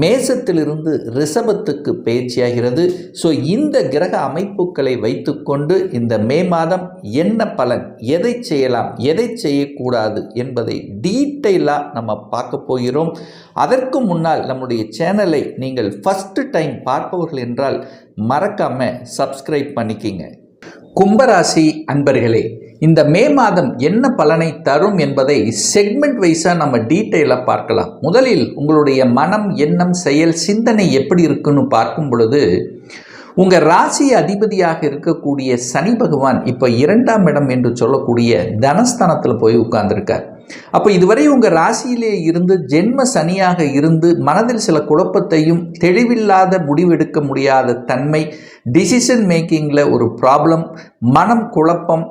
மேசத்திலிருந்து ரிஷபத்துக்கு பயிற்சியாகிறது ஸோ இந்த கிரக அமைப்புகளை வைத்துக்கொண்டு இந்த மே மாதம் என்ன பலன் எதை செய்யலாம் எதை செய்யக்கூடாது என்பதை டீட்டெயிலாக நம்ம பார்க்க போகிறோம். அதற்கு முன்னால் நம்முடைய சேனலை நீங்கள் ஃபஸ்ட்டு டைம் பார்ப்பவர்கள் என்றால் மறக்காமல் சப்ஸ்கிரைப் பண்ணிக்கிங்க. கும்பராசி அன்பர்களே இந்த மே மாதம் என்ன பலனை தரும் என்பதை செக்மெண்ட் வைஸாக நம்ம டீட்டெயிலாக பார்க்கலாம். முதலில் உங்களுடைய மனம் எண்ணம் செயல் சிந்தனை எப்படி இருக்குன்னு பார்க்கும் பொழுது உங்கள் ராசி அதிபதியாக இருக்கக்கூடிய சனி பகவான் இப்போ இரண்டாம் இடம் என்று சொல்லக்கூடிய தனஸ்தானத்தில் போய் உட்கார்ந்துருக்கார். அப்போ இதுவரை உங்கள் ராசியிலே இருந்து ஜென்ம சனியாக இருந்து மனதில் சில குழப்பத்தையும் தெளிவில்லாத முடிவெடுக்க முடியாத தன்மை டிசிஷன் மேக்கிங்கில் ஒரு ப்ராப்ளம் மனம் குழப்பம்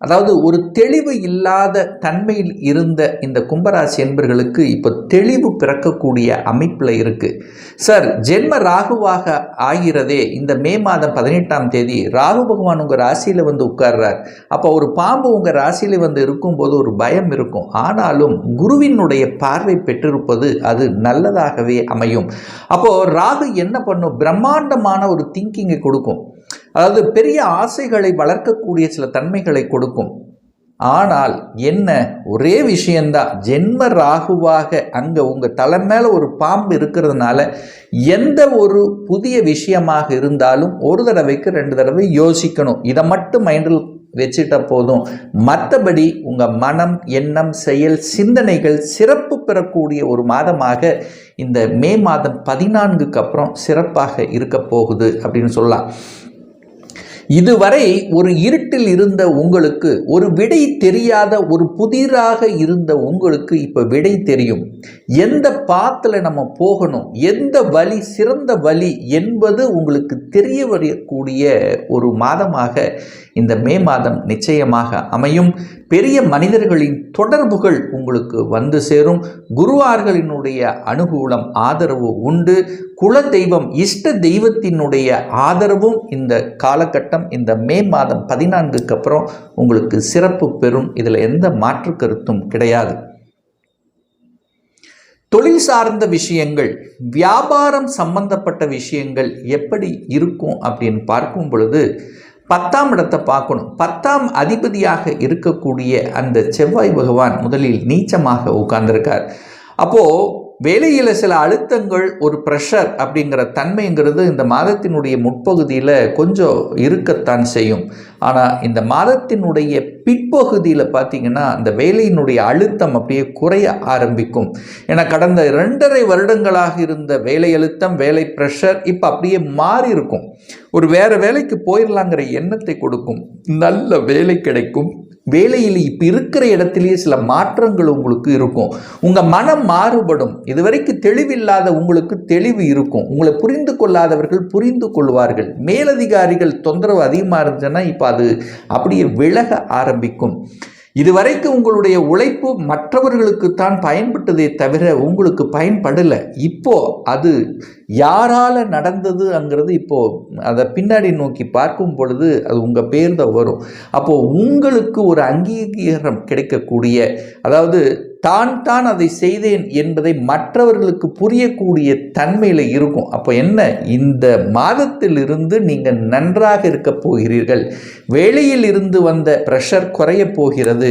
அதாவது ஒரு தெளிவு இல்லாத தன்மையில் இருந்த இந்த கும்பராசி என்பர்களுக்கு இப்போ தெளிவு பிறக்கக்கூடிய அமைப்பில் இருக்குது சார் ஜென்ம ராகுவாக ஆகிறதே இந்த மே மாதம் பதினெட்டாம் தேதி ராகு பகவான் உங்கள் ராசியில் வந்து உட்கார்றார். அப்போ ஒரு பாம்பு உங்கள் ராசியில் வந்து இருக்கும்போது ஒரு பயம் இருக்கும். ஆனாலும் குருவினுடைய பார்வை பெற்றிருப்பது அது நல்லதாகவே அமையும். அப்போது ராகு என்ன பண்ணும்? பிரம்மாண்டமான ஒரு திங்கிங்கை கொடுக்கும். அதாவது பெரிய ஆசைகளை வளர்க்கக்கூடிய சில தன்மைகளை கொடுக்கும். ஆனால் என்ன? ஒரே விஷயந்தான் ஜென்ம ராகுவாக அங்கே உங்கள் தலை மேலே ஒரு பாம்பு இருக்கிறதுனால எந்த ஒரு புதிய விஷயமாக இருந்தாலும் ஒரு தடவைக்கு ரெண்டு தடவை யோசிக்கணும். இதை மட்டும் மைண்டில் வச்சுட்ட போதும். மற்றபடி உங்கள் மனம் எண்ணம் செயல் சிந்தனைகள் சிறப்பு பெறக்கூடிய ஒரு மாதமாக இந்த மே மாதம் பதினான்குக்கு அப்புறம் சிறப்பாக இருக்க போகுது அப்படின்னு சொல்லலாம். இதுவரை ஒரு இருட்டில் இருந்த உங்களுக்கு ஒரு விடை தெரியாத ஒரு புதிராக இருந்த உங்களுக்கு இப்போ விடை தெரியும். எந்த பாத்தில் நம்ம போகணும் எந்த வழி சிறந்த வழி என்பது உங்களுக்கு தெரிய வரக்கூடிய ஒரு மாதமாக இந்த மே மாதம் நிச்சயமாக அமையும். பெரிய மனிதர்களின் தொடர்புகள் உங்களுக்கு வந்து சேரும். குருவார்களினுடைய அனுகூலம் ஆதரவு உண்டு. குல தெய்வம் இஷ்ட தெய்வத்தினுடைய ஆதரவும் இந்த காலகட்டம் இந்த மே மாதம் பதினான்குக்கு அப்புறம் உங்களுக்கு சிறப்பு பெறும். இதில் எந்த மாற்று கருத்தும் கிடையாது. தொழில் சார்ந்த விஷயங்கள் வியாபாரம் சம்பந்தப்பட்ட விஷயங்கள் எப்படி இருக்கும் அப்படின்னு பார்க்கும் பொழுது பத்தாம் இடத்தை பார்க்கணும். பத்தாம் அதிபதியாக இருக்கக்கூடிய அந்த செவ்வாய் பகவான் முதலில் நீச்சமாக உட்கார்ந்திருக்கார். அப்போது வேலையில் சில அழுத்தங்கள் ஒரு ப்ரெஷர் அப்படிங்கிற தன்மைங்கிறது இந்த மாதத்தினுடைய முற்பகுதியில் கொஞ்சம் இருக்கத்தான் செய்யும். ஆனால் இந்த மாதத்தினுடைய பிற்பகுதியில் பார்த்திங்கன்னா அந்த வேலையினுடைய அழுத்தம் அப்படியே குறைய ஆரம்பிக்கும். ஏன்னா கடந்த ரெண்டரை வருடங்களாக இருந்த வேலை அழுத்தம் வேலை ப்ரெஷர் இப்போ அப்படியே மாறி இருக்கும். ஒரு வேறு வேலைக்கு போயிடலாங்கிற எண்ணத்தை கொடுக்கும். நல்ல வேலை கிடைக்கும். வேலையில் இப்போ இருக்கிற இடத்துலையே சில மாற்றங்கள் உங்களுக்கு இருக்கும். உங்கள் மனம் மாறுபடும். இதுவரைக்கும் தெளிவில்லாத உங்களுக்கு தெளிவு இருக்கும். உங்களை புரிந்து கொள்ளாதவர்கள் புரிந்து கொள்வார்கள். மேலதிகாரிகள் தொந்தரவு அதிகமாக இருந்துச்சுன்னா இப்போ அது அப்படியே விலக ஆரம்பிக்கும். இதுவரைக்கும் உங்களுடைய உழைப்பு மற்றவர்களுக்கு தான் பயன்பட்டதே தவிர உங்களுக்கு பயன்படலை. இப்போ அது யாரால் நடந்ததுங்கிறது இப்போது அதை பின்னாடி நோக்கி பார்க்கும் பொழுது அது உங்கள் பேர் தான் வரும். அப்போது உங்களுக்கு ஒரு அங்கீகாரம் கிடைக்கக்கூடிய அதாவது தான் தான் அதை செய்தேன் என்பதை மற்றவர்களுக்கு புரியக்கூடிய தன்மையில் இருக்கும். அப்போ என்ன? இந்த மாதத்திலிருந்து நீங்கள் நன்றாக இருக்க போகிறீர்கள். வெளியில் இருந்து வந்த ப்ரெஷர் குறைய போகிறது.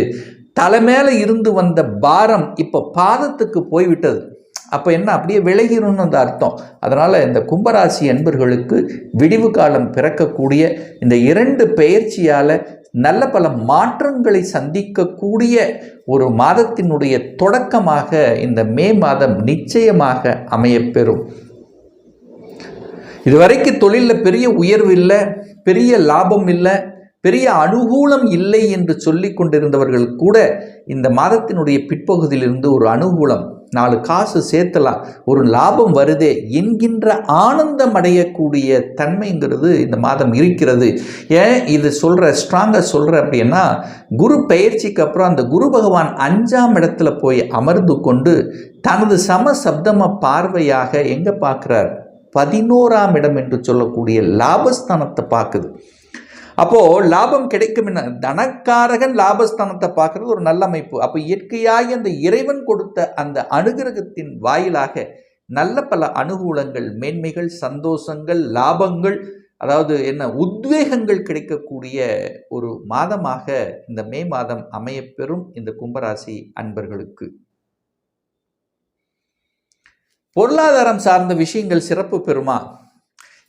தலை மேலே இருந்து வந்த பாரம் இப்போ பாதத்துக்கு போய்விட்டது. அப்போ என்ன? அப்படியே விலகிரும்னு அந்த அர்த்தம். அதனால் இந்த கும்பராசி என்பர்களுக்கு விடிவு காலம் பிறக்கக்கூடிய இந்த இரண்டு பெயர்ச்சியால் நல்ல பல மாற்றங்களை சந்திக்கக்கூடிய ஒரு மாதத்தினுடைய தொடக்கமாக இந்த மே மாதம் நிச்சயமாக அமையப்பெறும். இதுவரைக்கும் தொழிலில் பெரிய உயர்வு இல்லை பெரிய லாபம் இல்லை பெரிய அனுகூலம் இல்லை என்று சொல்லி கொண்டிருந்தவர்கள் கூட இந்த மாதத்தினுடைய பிற்பகுதியிலிருந்து ஒரு அனுகூலம் நாலு காசு சேர்த்தலாம். ஒரு லாபம் வருதே என்கின்ற ஆனந்தம் அடையக்கூடிய தன்மைங்கிறது இந்த மாதம் இருக்கிறது. ஏன் இது சொல்கிற ஸ்ட்ராங்காக சொல்கிற அப்படின்னா குரு பயிற்சிக்கு அப்புறம் அந்த குரு பகவான் அஞ்சாம் இடத்துல போய் அமர்ந்து கொண்டு தனது சம சப்தம பார்வையாக எங்கே பார்க்குறார்? பதினோராம் இடம் என்று சொல்லக்கூடிய லாபஸ்தானத்தை பார்க்குது. அப்போது லாபம் கிடைக்கும் என்ன தனக்காரகன் லாபஸ்தானத்தை பார்க்குறது ஒரு நல்ல அமைப்பு. அப்போ இயற்கையாகி அந்த இறைவன் கொடுத்த அந்த அனுகிரகத்தின் வாயிலாக நல்ல பல அனுகூலங்கள் மேன்மைகள் சந்தோஷங்கள் லாபங்கள் அதாவது என்ன உத்வேகங்கள் கிடைக்கக்கூடிய ஒரு மாதமாக இந்த மே மாதம் அமையப்பெறும் இந்த கும்பராசி அன்பர்களுக்கு. பொருளாதாரம் சார்ந்த விஷயங்கள் சிறப்பு பெறுமா?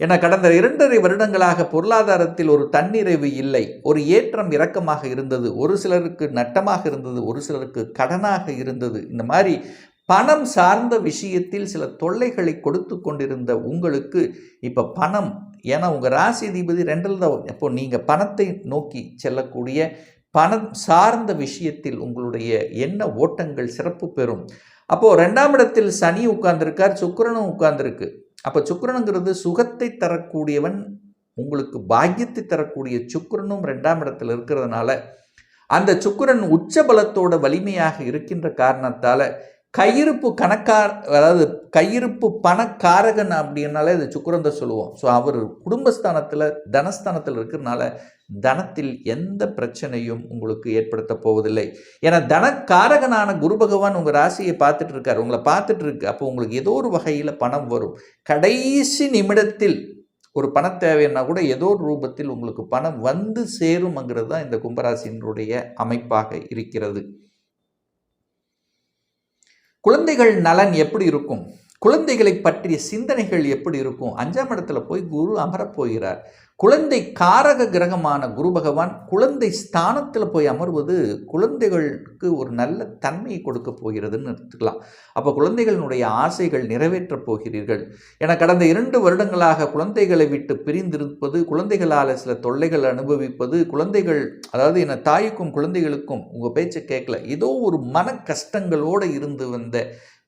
என கடந்த இரண்டரை வருடங்களாக பொருளாதாரத்தில் ஒரு தன்னிறைவு இல்லை. ஒரு ஏற்றம் இறக்கமாக இருந்தது. ஒரு சிலருக்கு நட்டமாக இருந்தது. ஒரு சிலருக்கு கடனாக இருந்தது. இந்த மாதிரி பணம் சார்ந்த விஷயத்தில் சில தொல்லைகளை கொடுத்து கொண்டிருந்த உங்களுக்கு இப்போ பணம் ஏன்னா உங்கள் ராசி அதிபதி ரெண்டில் தான் இப்போ நீங்கள் பணத்தை நோக்கி செல்லக்கூடிய பணம் சார்ந்த விஷயத்தில் உங்களுடைய என்ன ஓட்டங்கள் சிறப்பு பெறும். அப்போது ரெண்டாம் இடத்தில் சனி உட்கார்ந்துருக்கார் சுக்கிரனும் உட்கார்ந்துருக்கு. அப்போ சுக்கிரனுங்கிறது சுகத்தை தரக்கூடியவன் உங்களுக்கு பாக்கியத்தை தரக்கூடிய சுக்கிரனும் ரெண்டாம் இடத்துல இருக்கிறதுனால அந்த சுக்கிரன் உச்ச பலத்தோட வலிமையாக இருக்கின்ற காரணத்தால் கையிருப்பு கணக்கார் அதாவது கையிருப்பு பணக்காரகன் அப்படின்னாலே இது சுக்கிரந்த சொல்லுவோம். ஸோ அவர் குடும்பஸ்தானத்தில் தனஸ்தானத்தில் இருக்கிறனால தனத்தில் எந்த பிரச்சனையும் உங்களுக்கு ஏற்படுத்த போவதில்லை. ஏன்னா தனக்காரகனான குரு பகவான் உங்கள் ராசியை பார்த்துட்டு இருக்கார். உங்களை பார்த்துட்டு இருக்கு. அப்போ உங்களுக்கு ஏதோ ஒரு வகையில் பணம் வரும். கடைசி நிமிடத்தில் ஒரு பண தேவைன்னா கூட ஏதோ ஒரு ரூபத்தில் உங்களுக்கு பணம் வந்து சேரும்ங்கிறது தான் இந்த கும்பராசியினுடைய அமைப்பாக இருக்கிறது. குழந்தைகள் நலன் எப்படி இருக்கும்? குழந்தைகளை பற்றிய சிந்தனைகள் எப்படி இருக்கும்? அஞ்சாம் இடத்துல போய் குரு அமரப்போகிறார் குழந்தை காரக கிரகமான குரு பகவான் குழந்தை ஸ்தானத்தில் போய் அமர்வது குழந்தைகளுக்கு ஒரு நல்ல தன்மையை கொடுக்க போகிறதுன்னு எடுத்துக்கலாம். அப்போ குழந்தைகளினுடைய ஆசைகள் நிறைவேற்றப் போகிறீர்கள். என கடந்த இரண்டு வருடங்களாக குழந்தைகளை விட்டு பிரிந்திருப்பது குழந்தைகளால் சில தொல்லைகள் அனுபவிப்பது குழந்தைகள் அதாவது என தாய்க்கும் குழந்தைகளுக்கும் உங்கள் பேச்சை கேட்கல ஏதோ ஒரு மன கஷ்டங்களோடு இருந்து வந்த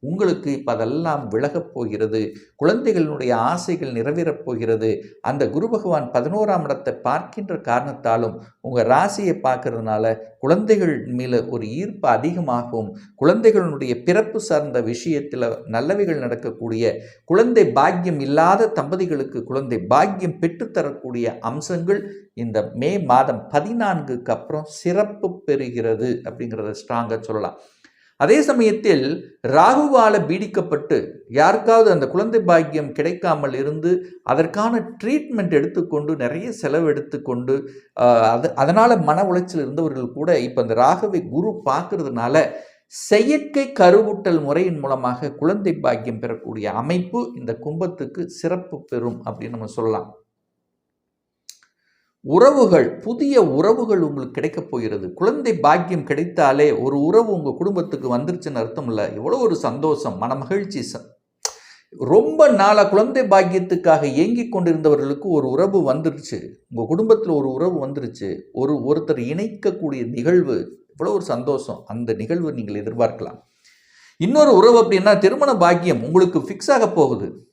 உங்களுக்கு இப்போ அதெல்லாம் விலகப் போகிறது குழந்தைகளினுடைய ஆசைகள் நிறைவேறப் போகிறது. அந்த குரு பகவான் பதினோராம் இடத்தை பார்க்கின்ற காரணத்தாலும் உங்கள் ராசியை பார்க்கறதுனால குழந்தைகள் மேலே ஒரு ஈர்ப்பு அதிகமாகும். குழந்தைகளுடைய பிறப்பு சார்ந்த விஷயத்தில் நல்லவைகள் நடக்கக்கூடிய குழந்தை பாக்கியம் இல்லாத தம்பதிகளுக்கு குழந்தை பாக்கியம் பெற்றுத்தரக்கூடிய அம்சங்கள் இந்த மே மாதம் பதினான்குக்கு அப்புறம் சிறப்பு பெறுகிறது அப்படிங்கிறத ஸ்ட்ராங்காக சொல்லலாம். அதே சமயத்தில் ராகுவால பீடிக்கப்பட்டு யாருக்காவது அந்த குழந்தை பாக்கியம் கிடைக்காமல் இருந்து அதற்கான ட்ரீட்மெண்ட் எடுத்துக்கொண்டு நிறைய செலவு எடுத்துக்கொண்டு அது அதனால் மன உளைச்சல் இருந்தவர்கள் கூட இப்போ அந்த ராகுவை குரு பார்க்கறதுனால செயற்கை கருவூட்டல் முறையின் மூலமாக குழந்தை பாக்கியம் பெறக்கூடிய அமைப்பு இந்த கும்பத்துக்கு சிறப்பு பெறும் அப்படின்னு நம்ம சொல்லலாம். உறவுகள் புதிய உறவுகள் உங்களுக்கு கிடைக்கப் போகிறது. குழந்தை பாக்கியம் கிடைத்தாலே ஒரு உறவு உங்கள் குடும்பத்துக்கு வந்துருச்சுன்னு அர்த்தம் இல்லை. எவ்வளோ ஒரு சந்தோஷம் மன மகிழ்ச்சி ரொம்ப நாளாக குழந்தை பாக்கியத்துக்காக ஏங்கி கொண்டிருந்தவர்களுக்கு ஒரு உறவு வந்துருச்சு. உங்கள் குடும்பத்தில் ஒரு உறவு வந்துருச்சு. ஒரு ஒருத்தர் இணைக்கக்கூடிய நிகழ்வு. இவ்வளோ ஒரு சந்தோஷம். அந்த நிகழ்வு நீங்கள் எதிர்பார்க்கலாம். இன்னொரு உறவு அப்படின்னா திருமண பாக்கியம் உங்களுக்கு ஃபிக்ஸ் ஆக போகுது.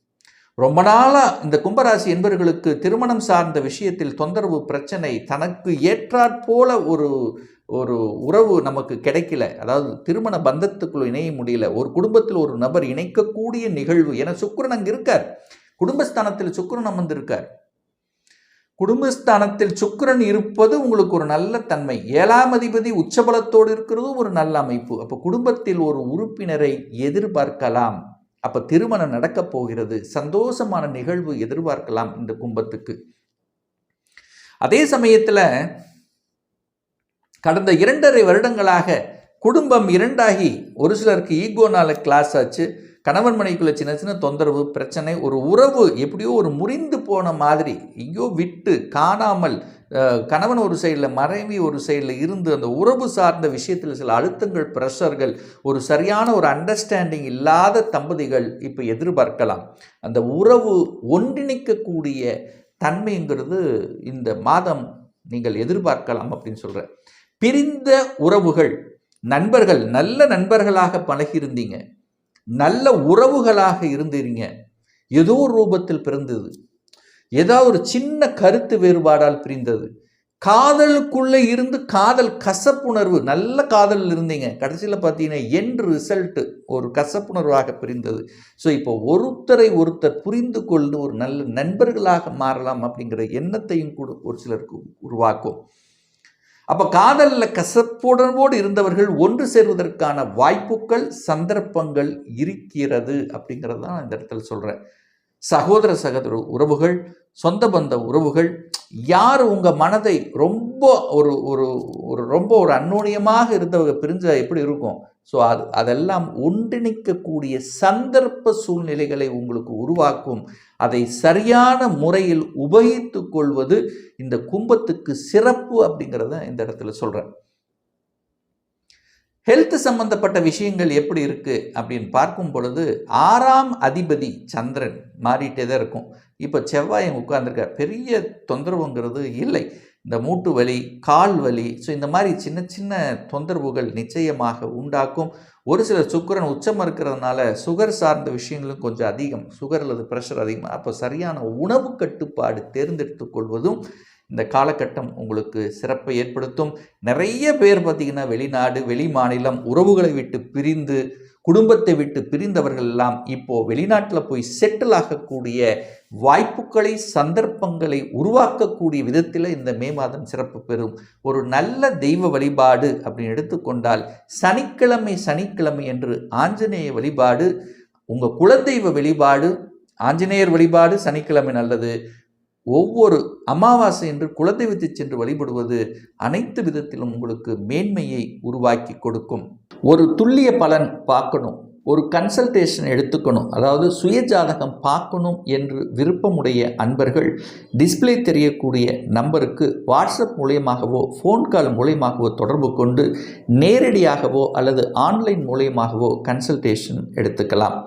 ரொம்ப நாளாக இந்த கும்பராசி என்பவர்களுக்கு திருமணம் சார்ந்த விஷயத்தில் தொந்தரவு பிரச்சனை தனக்கு ஏற்றாற்போல ஒரு ஒரு உறவு நமக்கு கிடைக்கல. அதாவது திருமண பந்தத்துக்குள்ள இணைய முடியல. ஒரு குடும்பத்தில் ஒரு நபர் இணைக்கக்கூடிய நிகழ்வு. என சுக்ரன் அங்கே இருக்கார். குடும்பஸ்தானத்தில் சுக்கிரன் அமர்ந்திருக்கார். குடும்பஸ்தானத்தில் சுக்ரன் இருப்பது உங்களுக்கு ஒரு நல்ல தன்மை. ஏழாம் அதிபதி உச்சபலத்தோடு இருக்கிறதும் ஒரு நல்ல அமைப்பு. அப்போ குடும்பத்தில் ஒரு உறுப்பினரை எதிர்பார்க்கலாம். அப்போ திருமணம் நடக்கப் போகிறது. சந்தோஷமான நிகழ்வு எதிர்பார்க்கலாம் இந்த கும்பத்துக்கு. அதே சமயத்தில் கடந்த இரண்டரை வருடங்களாக குடும்பம் இரண்டாகி ஒரு சிலருக்கு ஈகோனால கிளாஸ் ஆச்சு. கணவன் மனைவிக்குள்ள சின்ன சின்ன தொந்தரவு பிரச்சனை ஒரு உறவு எப்படியோ ஒரு முறிந்து போன மாதிரி எங்கேயோ விட்டு காணாமல் கணவன் ஒரு சைடில் மறைவி ஒரு சைடில் இருந்து அந்த உறவு சார்ந்த விஷயத்தில் சில அழுத்தங்கள் ப்ரெஷர்கள் ஒரு சரியான ஒரு அண்டர்ஸ்டாண்டிங் இல்லாத தம்பதிகள் இப்போ எதிர்பார்க்கலாம். அந்த உறவு ஒன்றிணைக்கக்கூடிய தன்மைங்கிறது இந்த மாதம் நீங்கள் எதிர்பார்க்கலாம் அப்படின்னு சொல்கிறேன் பிரிந்த உறவுகள் நண்பர்கள் நல்ல நண்பர்களாக பழகியிருந்தீங்க. நல்ல உறவுகளாக இருந்தீங்க ஏதோ ஒரு ரூபத்தில் பிறந்தது. ஏதாவது ஒரு சின்ன கருத்து வேறுபாடால் பிரிந்தது. காதலுக்குள்ளே இருந்து காதல் கசப்புணர்வு நல்ல காதலில் இருந்தீங்க. கடைசியில் பார்த்தீங்கன்னா என் ரிசல்ட்டு ஒரு கசப்புணர்வாக பிரிந்தது. ஸோ இப்போ ஒருத்தரை ஒருத்தர் புரிந்து கொண்டு ஒரு நல்ல நண்பர்களாக மாறலாம் அப்படிங்கிற எண்ணத்தையும் கூட ஒரு சிலருக்கு உருவாக்கும். அப்போ காதலில் கசப்புணர்வோடு இருந்தவர்கள் ஒன்று சேர்வதற்கான வாய்ப்புகள் சந்தர்ப்பங்கள் இருக்கிறது அப்படிங்கிறது தான் இந்த இடத்துல சொல்கிறேன் சகோதர சகோதர உறவுகள் சொந்த பந்த உறவுகள் யார் உங்கள் மனதை ரொம்ப ஒரு ஒரு ஒரு ரொம்ப ஒரு அந்நோனியமாக இருந்தவங்க பிரிஞ்சா எப்படி இருக்கும்? ஸோ அது அதெல்லாம் ஒன்றிணைக்கக்கூடிய சந்தர்ப்ப சூழ்நிலைகளை உங்களுக்கு உருவாக்கும். அதை சரியான முறையில் உபயோகித்து கொள்வது இந்த கும்பத்துக்கு சிறப்பு அப்படிங்கிறத இந்த இடத்துல சொல்கிறேன் ஹெல்த் சம்பந்தப்பட்ட விஷயங்கள் எப்படி இருக்குது அப்படின்னு பார்க்கும் பொழுது ஆறாம் அதிபதி சந்திரன் மாறிட்டே தான் இருக்கும். இப்போ செவ்வாய் உட்கார்ந்துருக்கார். பெரிய தொந்தரவுங்கிறது இல்லை. இந்த மூட்டு வலி கால் வலி ஸோ இந்த மாதிரி சின்ன சின்ன தொந்தரவுகள் நிச்சயமாக உண்டாக்கும். ஒரு சில சுக்கரன் உச்சமாக இருக்கிறதுனால சுகர் சார்ந்த விஷயங்களும் கொஞ்சம் அதிகம். சுகர் அல்லது ப்ரெஷர் அதிகமாக அப்போ சரியான உணவு கட்டுப்பாடு தேர்ந்தெடுத்து கொள்வதும் இந்த காலகட்டம் உங்களுக்கு சிறப்பை ஏற்படுத்தும். நிறைய பேர் பார்த்திங்கன்னா வெளிநாடு வெளி மாநிலம் உறவுகளை விட்டு பிரிந்து குடும்பத்தை விட்டு பிரிந்தவர்கள் எல்லாம் இப்போ வெளிநாட்டில் போய் செட்டில் ஆகக்கூடிய வாய்ப்புகளை சந்தர்ப்பங்களை உருவாக்கக்கூடிய விதத்தில் இந்த மே மாதம் சிறப்பு பெறும். ஒரு நல்ல தெய்வ வழிபாடு அப்படின்னு எடுத்துக்கொண்டால் சனிக்கிழமை சனிக்கிழமை என்று ஆஞ்சநேய வழிபாடு உங்கள் குலதெய்வ வழிபாடு ஆஞ்சநேயர் வழிபாடு சனிக்கிழமை நல்லது. ஒவ்வொரு அமாவாசை என்று குலதெய்வத்தை சென்று வழிபடுவது அனைத்து விதத்திலும் உங்களுக்கு மேன்மையை உருவாக்கி கொடுக்கும். ஒரு துல்லிய பலன் பார்க்கணும். ஒரு கன்சல்டேஷன் எடுத்துக்கணும். அதாவது சுயஜாதகம் பார்க்கணும் என்று விருப்பமுடைய அன்பர்கள் டிஸ்ப்ளே தெரியக்கூடிய நம்பருக்கு வாட்ஸ்அப் மூலியமாகவோ ஃபோன் கால் மூலியமாகவோ தொடர்பு கொண்டு நேரடியாகவோ அல்லது ஆன்லைன் மூலியமாகவோ கன்சல்டேஷன் எடுத்துக்கலாம்.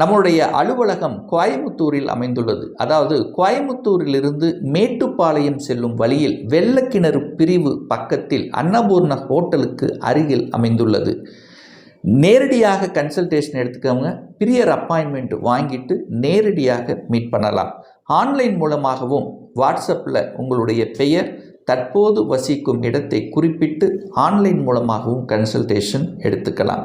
நம்முடைய அலுவலகம் கோயமுத்தூரில் அமைந்துள்ளது. அதாவது கோயமுத்தூரிலிருந்து மேட்டுப்பாளையம் செல்லும் வழியில் வெள்ளக்கிணறு பிரிவு பக்கத்தில் அன்னபூர்ண ஹோட்டலுக்கு அருகில் அமைந்துள்ளது. நேரடியாக கன்சல்டேஷன் எடுத்துக்கவங்க பிரியர் அப்பாயின்மெண்ட் வாங்கிட்டு நேரடியாக மீட் பண்ணலாம். ஆன்லைன் மூலமாகவும் வாட்ஸ்அப்பில் உங்களுடைய பெயர் தற்போது வசிக்கும் இடத்தை குறிப்பிட்டு ஆன்லைன் மூலமாகவும் கன்சல்டேஷன் எடுத்துக்கலாம்.